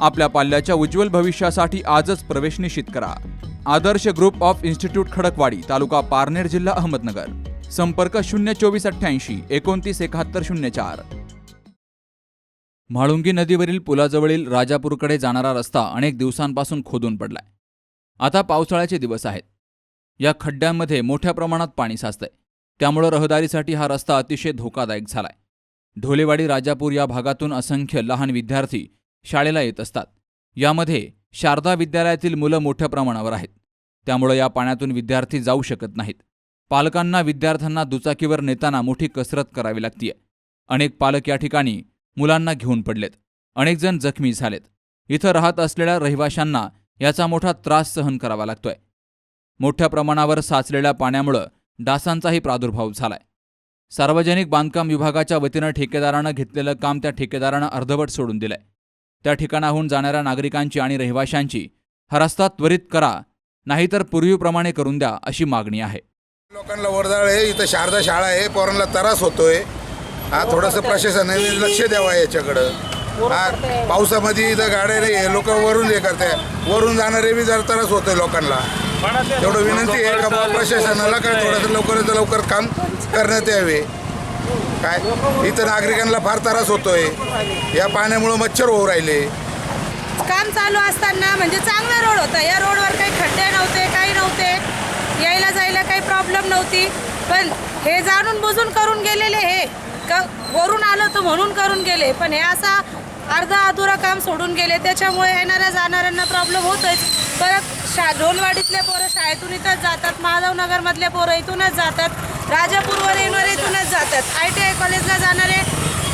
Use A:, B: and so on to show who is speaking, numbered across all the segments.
A: आपल्या पाल्याच्या उज्ज्वल भविष्यासाठी आजच प्रवेश निश्चित करा. Adarsh group of institute Khadakwadi तालुका पारनेर जिल्हा अहमदनगर. संपर्क शून्य चोवीस अठ्ठ्याऐंशी एकोणतीस एकाहत्तर शून्य चार. म्हाळुंगी नदीवरील पुलाजवळील राजापूरकडे जाणारा रस्ता अनेक दिवसांपासून खोदून पडलाय. आता पावसाळ्याचे दिवस आहेत. या खड्ड्यांमध्ये मोठ्या प्रमाणात पाणी साचतंय. त्यामुळं रहदारीसाठी हा रस्ता अतिशय धोकादायक झालाय. ढोलेवाडी राजापूर या भागातून असंख्य लहान विद्यार्थी शाळेला येत असतात. यामध्ये शारदा विद्यालयातील मुलं मोठ्या प्रमाणावर आहेत. त्यामुळं या पाण्यातून विद्यार्थी जाऊ शकत नाहीत. पालकांना विद्यार्थ्यांना दुचाकीवर नेताना मोठी कसरत करावी लागतीये. अनेक पालक या ठिकाणी मुलांना घेऊन पडलेत. अनेक जण जखमी झालेत. इथं राहत असलेल्या रहिवाशांना याचा मोठा त्रास सहन करावा लागतोय. मोठ्या प्रमाणावर साचलेल्या पाण्यामुळं डासांचाही प्रादुर्भाव झालाय. सार्वजनिक बांधकाम विभागाच्या वतीनं ठेकेदारानं घेतलेलं काम त्या ठेकेदारानं अर्धवट सोडून दिलंय. त्या ठिकाणाहून जाणाऱ्या नागरिकांची आणि रहिवाशांची हा रस्ता त्वरित करा नाहीतर पूर्वीप्रमाणे करून द्या अशी मागणी आहे.
B: लोकांना वर्दळ आहे इथं शारदा शाळा आहे पोरांना त्रास होतोय. हा थोडंसं प्रशासनाने लक्ष द्यावं याच्याकडं. हा पावसामध्ये इथं गाड्या नाही लोक वरून हे करते वरून जाणारे बी जरा त्रास होतोय लोकांना. तेवढं विनंती आहे का प्रशासनाला काय थोडंसं लवकरात लवकर काम करण्यात यावे? काय? इथं नागरिकांना फार त्रास होतोय. या पाण्यामुळं मच्छर होऊ राहिले.
C: काम चालू असताना म्हणजे चांगला रोड होता. या रोडवर काही खड्डे नव्हते काही नव्हते. यायला जायला काही प्रॉब्लेम नव्हती. पण हे जाणून बुजून करून गेलेले हे. क वरून आलं तर म्हणून करून गेले. पण हे असा अर्धा अधुरा काम सोडून गेले. त्याच्यामुळे येणाऱ्या जाणाऱ्यांना प्रॉब्लेम होतोच परत शा ढोलवाडीतले पोरं शाळेतून इथंच जातात. महादेवनगरमधले पोरं इथूनच जातात. राजापूरवर येणारे इथूनच जातात. आय टी आय कॉलेजला जाणारे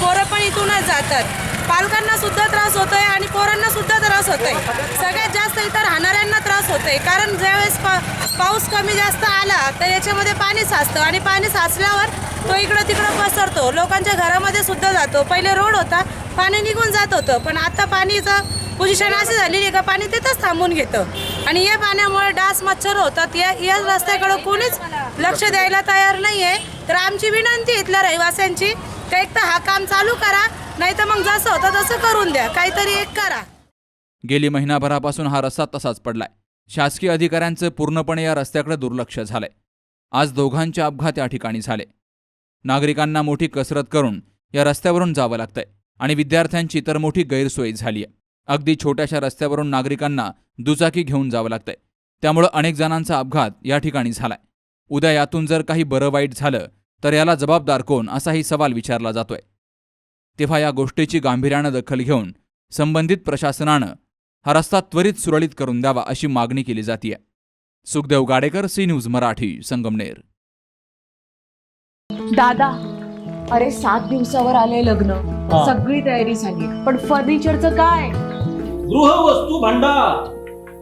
C: पोरं पण इथूनच जातात. पालकांना सुद्धा त्रास आहे आणि पोरांना सुद्धा त्रास आहे सगळ्यात जास्त इथं राहणाऱ्यांना त्रास होतोय. कारण ज्यावेळेस पा पाऊस कमी जास्त आला तर याच्यामध्ये पाणी साचतं आणि पाणी साचल्यावर तो इकडं तिकडं पसरतो. लोकांच्या घरामध्ये सुद्धा जातो. पहिले रोड होता पाणी निघून जात होतं. पण आता पाणीचं पोझिशन अशी झालेली आहे का पाणी तिथंच थांबून घेतं. आणि या पाण्यामुळे डास मच्छर होतात. या या रस्त्याकडं कोणीच लक्ष द्यायला तयार नाही आहे तर आमची विनंती आहे इथल्या रहिवाशांची का एक तर हा काम चालू करा नाही तर मग जसं होतं तसं करून द्या. काहीतरी एक करा.
A: गेली महिनाभरापासून हा रस्ता तसाच पडलाय. शासकीय अधिकाऱ्यांचं पूर्णपणे या रस्त्याकडे दुर्लक्ष झालंय. आज दोघांचे अपघात या ठिकाणी झाले. नागरिकांना मोठी कसरत करून या रस्त्यावरून जावं लागतंय आणि विद्यार्थ्यांची तर मोठी गैरसोय झालीय. अगदी छोट्याशा रस्त्यावरून नागरिकांना दुचाकी घेऊन जावं लागतंय. त्यामुळं अनेक जणांचा अपघात या ठिकाणी झालाय. उद्या यातून जर काही बरं वाईट झालं तर याला जबाबदार कोण असाही सवाल विचारला जातोय. तेव्हा या गोष्टीची गांभीर्यानं दखल घेऊन संबंधित प्रशासनानं हा रस्ता त्वरित सुरळीत करून द्यावा अशी मागणी केली जातीय. Sukhdev Gadekar C news Marathi Sangamner.
D: दादा अरे सात दिवसावर आले लग्न. सगळी तयारी झाली. पण फर्निचरचं काय?
E: गृहवस्तू भांडार.